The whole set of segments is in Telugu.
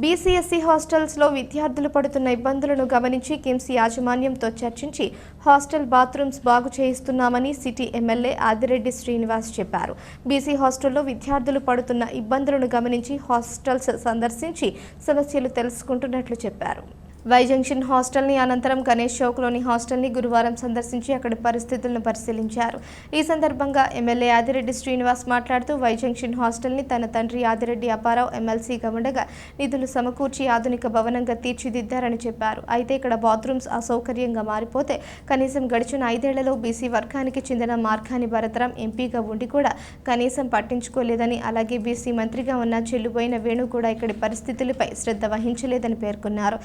బీసీఎస్సీ హాస్టల్స్లో విద్యార్థులు పడుతున్న ఇబ్బందులను గమనించి కిమ్స్ యాజమాన్యంతో చర్చించి హాస్టల్ బాత్రూమ్స్ బాగు చేయిస్తున్నామని సిటీ ఎమ్మెల్యే ఆదిరెడ్డి శ్రీనివాస్ చెప్పారు. బీసీ హాస్టల్లో విద్యార్థులు పడుతున్న ఇబ్బందులను గమనించి హాస్టల్స్ సందర్శించి సమస్యలు తెలుసుకుంటున్నట్లు చెప్పారు. వై జంక్షన్ హాస్టల్ని అనంతరం గణేష్ చౌక్లోని హాస్టల్ని గురువారం సందర్శించి అక్కడి పరిస్థితులను పరిశీలించారు. ఈ సందర్భంగా ఎమ్మెల్యే ఆదిరెడ్డి శ్రీనివాస్ మాట్లాడుతూ వై జంక్షన్ హాస్టల్ని తన తండ్రి ఆదిరెడ్డి అపారావు ఎమ్మెల్సీగా ఉండగా నిధులు సమకూర్చి ఆధునిక భవనంగా తీర్చిదిద్దారని చెప్పారు. అయితే ఇక్కడ బాత్రూమ్స్ అసౌకర్యంగా మారిపోతే కనీసం గడిచిన ఐదేళ్ళలో బీసీ వర్గానికి చెందిన మార్గాని భరతరాం ఎంపీగా ఉండి కూడా కనీసం పట్టించుకోలేదని అలాగే బీసీ మంత్రిగా ఉన్న చెల్లుబోయిన వేణు కూడా ఇక్కడి పరిస్థితులపై శ్రద్ధ వహించలేదని పేర్కొన్నారు.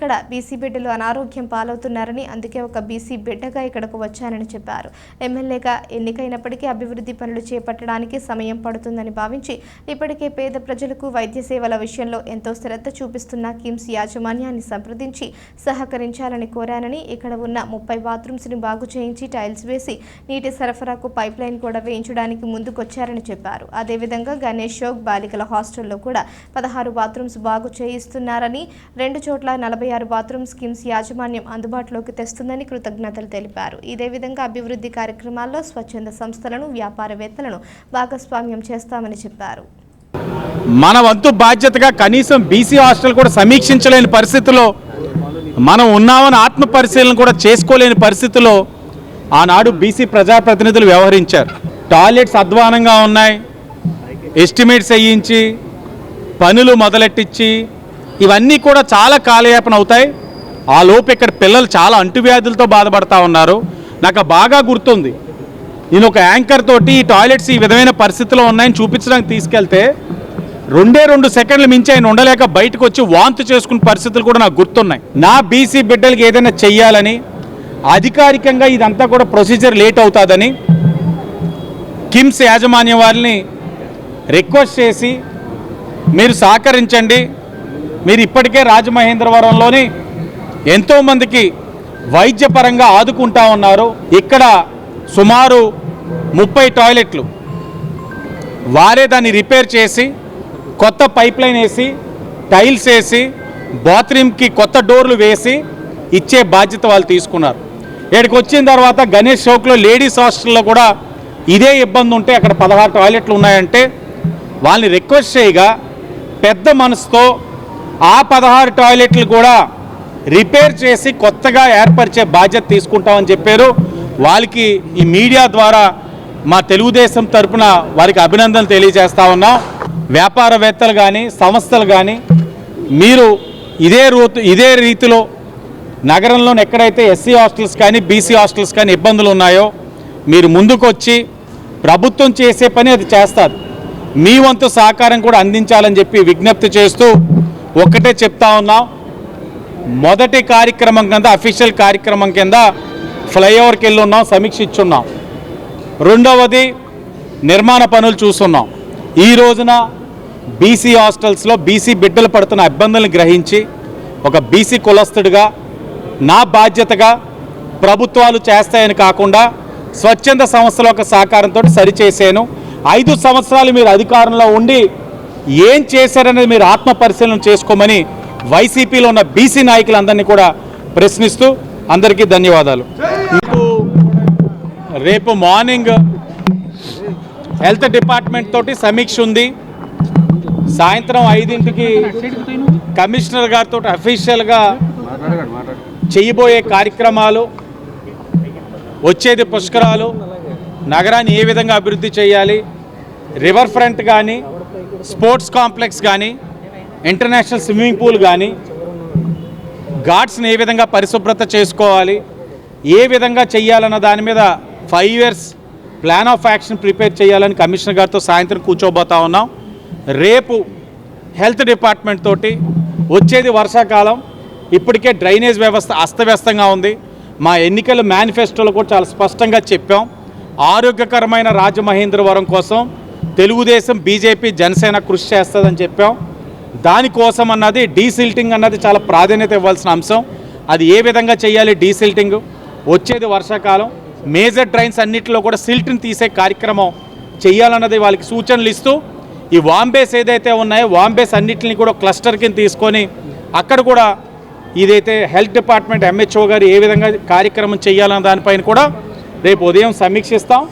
ఇక్కడ బీసీ బిడ్డలు అనారోగ్యం పాలవుతున్నారని అందుకే ఒక బీసీ బిడ్డగా ఇక్కడకు వచ్చానని చెప్పారు. ఎమ్మెల్యేగా ఎన్నికైనప్పటికీ అభివృద్ధి పనులు చేపట్టడానికి సమయం పడుతుందని భావించి ఇప్పటికే పేద ప్రజలకు వైద్య సేవల విషయంలో ఎంతో శ్రద్ధ చూపిస్తున్న కిమ్స్ యాజమాన్యాన్ని సంప్రదించి సహకరించాలని కోరానని ఇక్కడ ఉన్న ముప్పై బాత్రూమ్స్ని బాగు చేయించి టైల్స్ వేసి నీటి సరఫరాకు పైప్ లైన్ కూడా వేయించడానికి ముందుకొచ్చారని చెప్పారు. అదేవిధంగా గణేష్ చౌక్ బాలికల హాస్టల్లో కూడా పదహారు బాత్రూమ్స్ బాగు చేయిస్తున్నారని రెండు చోట్ల నలభై ఆరు బాత్రూమ్ స్కీమ్స్ యాజమాన్యం అందుబాటులోకి తెస్తుందని కృతజ్ఞతలు తెలిపారు. ఇదే విధంగా అభివృద్ధి కార్యక్రమాల్లో స్వచ్ఛంద సంస్థలను వ్యాపారవేత్తలను భాగస్వామ్యం చేస్తామని చెప్పారు. మన వంతు బాధ్యతగా కనీసం బీసీ హాస్టల్ కూడా సమీక్షించలేని పరిస్థితిలో మనం ఉన్నామని ఆత్మ పరిశీలన కూడా చేసుకోలేని పరిస్థితిలో ఆనాడు బీసీ ప్రజాప్రతినిధులు వ్యవహరించారు. టాయిలెట్స్ అధ్వానంగా ఉన్నాయి. ఎస్టిమేట్స్ వేయించి పనులు మొదలెట్టించి ఇవన్నీ కూడా చాలా కాలయాపన అవుతాయి. ఆ లోపు ఇక్కడ పిల్లలు చాలా అంటువ్యాధులతో బాధపడతా ఉన్నారు. నాకు బాగా గుర్తుంది. నేను ఒక యాంకర్ తోటి ఈ టాయిలెట్స్ ఈ విధమైన పరిస్థితిలో ఉన్నాయని చూపించడానికి తీసుకెళ్తే రెండే రెండు సెకండ్లు మించి ఆయన ఉండలేక బయటకు వచ్చి వాంతు చేసుకున్న పరిస్థితులు కూడా నాకు గుర్తున్నాయి. నా బీసీ బిడ్డలకి ఏదైనా చెయ్యాలని అధికారికంగా ఇదంతా కూడా ప్రొసీజర్ లేట్ అవుతుందని కిమ్స్ యాజమాన్యం వారిని రిక్వెస్ట్ చేసి మీరు సహకరించండి. మీరు ఇప్పటికే రాజమహేంద్రవరంలోని ఎంతోమందికి వైద్యపరంగా ఆదుకుంటా ఉన్నారు. ఇక్కడ సుమారు ముప్పై టాయిలెట్లు. వారే దాన్ని రిపేర్ చేసి కొత్త పైప్ లైన్ వేసి టైల్స్ వేసి బాత్రూమ్కి కొత్త డోర్లు వేసి ఇచ్చే బాధ్యత వాళ్ళు తీసుకున్నారు. ఇక్కడికి వచ్చిన తర్వాత గణేష్ చౌక్లో లేడీస్ హాస్టల్లో కూడా ఇదే ఇబ్బంది ఉంటే అక్కడ పదహారు టాయిలెట్లు ఉన్నాయంటే వాళ్ళని రిక్వెస్ట్ చేయగా పెద్ద మనసుతో ఆ పదహారు టాయిలెట్లు కూడా రిపేర్ చేసి కొత్తగా ఏర్పరిచే బాధ్యత తీసుకుంటామని చెప్పారు. వాళ్ళకి ఈ మీడియా ద్వారా మా తెలుగుదేశం తరపున వారికి అభినందనలు తెలియజేస్తా ఉన్నాం. వ్యాపారవేత్తలు కానీ సంస్థలు కానీ మీరు ఇదే రూతు ఇదే రీతిలో నగరంలో ఎక్కడైతే ఎస్సీ హాస్టల్స్ కానీ బీసీ హాస్టల్స్ కానీ ఇబ్బందులు ఉన్నాయో మీరు ముందుకొచ్చి ప్రభుత్వం చేసే పని అది చేస్తారు. మీ వంతు సహకారం కూడా అందించాలని చెప్పి విజ్ఞప్తి చేస్తూ ఒక్కటే చెప్తా ఉన్నాం మొదటి కార్యక్రమం కింద అఫీషియల్ కార్యక్రమం కింద ఫ్లైఓవర్కి వెళ్ళి ఉన్నాం సమీక్ష ఇచ్చున్నాం. రెండవది నిర్మాణ పనులు చూస్తున్నాం ఈ రోజున బీసీ హాస్టల్స్లో బీసీ బిడ్డలు పడుతున్న ఇబ్బందులను గ్రహించి ఒక బీసీ కులస్తుడిగా నా బాధ్యతగా ప్రభుత్వాలు చేస్తాయని కాకుండా స్వచ్ఛంద సంస్థల యొక్క సహకారంతో సరిచేసాను ఐదు సంవత్సరాలు మీరు అధికారంలో ఉండి ఏం చేశారనేది మీరు ఆత్మ పరిశీలన చేసుకోమని వైసీపీలో ఉన్న బీసీ నాయకులందరినీ కూడా ప్రశ్నిస్తూ అందరికీ ధన్యవాదాలు. రేపు మార్నింగ్ హెల్త్ డిపార్ట్మెంట్ తోటి సమీక్ష ఉంది. సాయంత్రం ఐదింటికి కమిషనర్ గారితో అఫీషియల్గా చేయబోయే కార్యక్రమాలు వచ్చేది పుష్కరాలు నగరాన్ని ఏ విధంగా అభివృద్ధి చేయాలి రివర్ ఫ్రంట్ కానీ స్పోర్ట్స్ కాంప్లెక్స్ కానీ ఇంటర్నేషనల్ స్విమ్మింగ్ పూల్ కానీ ఘాట్స్ని ఏ విధంగా పరిశుభ్రత చేసుకోవాలి ఏ విధంగా చేయాలన్న దాని మీద five years plan of action prepare చేయాలని కమిషనర్ గారితో సాయంత్రం కూర్చోబోతా ఉన్నాం. రేపు హెల్త్ డిపార్ట్మెంట్ తోటి వచ్చేది వర్షాకాలం ఇప్పటికే డ్రైనేజ్ వ్యవస్థ అస్తవ్యస్తంగా ఉంది. మా ఎన్నికల మేనిఫెస్టోలో కూడా చాలా స్పష్టంగా చెప్పాం. ఆరోగ్యకరమైన రాజమహేంద్రవరం కోసం తెలుగుదేశం బీజేపీ జనసేన కృషి చేస్తుందని చెప్పాం. దానికోసం అన్నది డీసిల్టింగ్ అన్నది చాలా ప్రాధాన్యత ఇవ్వాల్సిన అంశం. అది ఏ విధంగా చేయాలి డీసిల్టింగ్? వచ్చేది వర్షాకాలం. మేజర్ ట్రైన్స్ అన్నిటిలో కూడా సిల్ట్ని తీసే కార్యక్రమం చేయాలన్నది వాళ్ళకి సూచనలు ఇస్తూ ఈ వాంబేస్ ఏదైతే ఉన్నాయో వాంబేస్ అన్నిటిని కూడా క్లస్టర్ కింద తీసుకొని అక్కడ కూడా ఇదైతే హెల్త్ డిపార్ట్మెంట్ ఎంహెచ్ఓ గారు ఏ విధంగా కార్యక్రమం చేయాలన్న దానిపైన కూడా రేపు ఉదయం సమీక్షిస్తాం.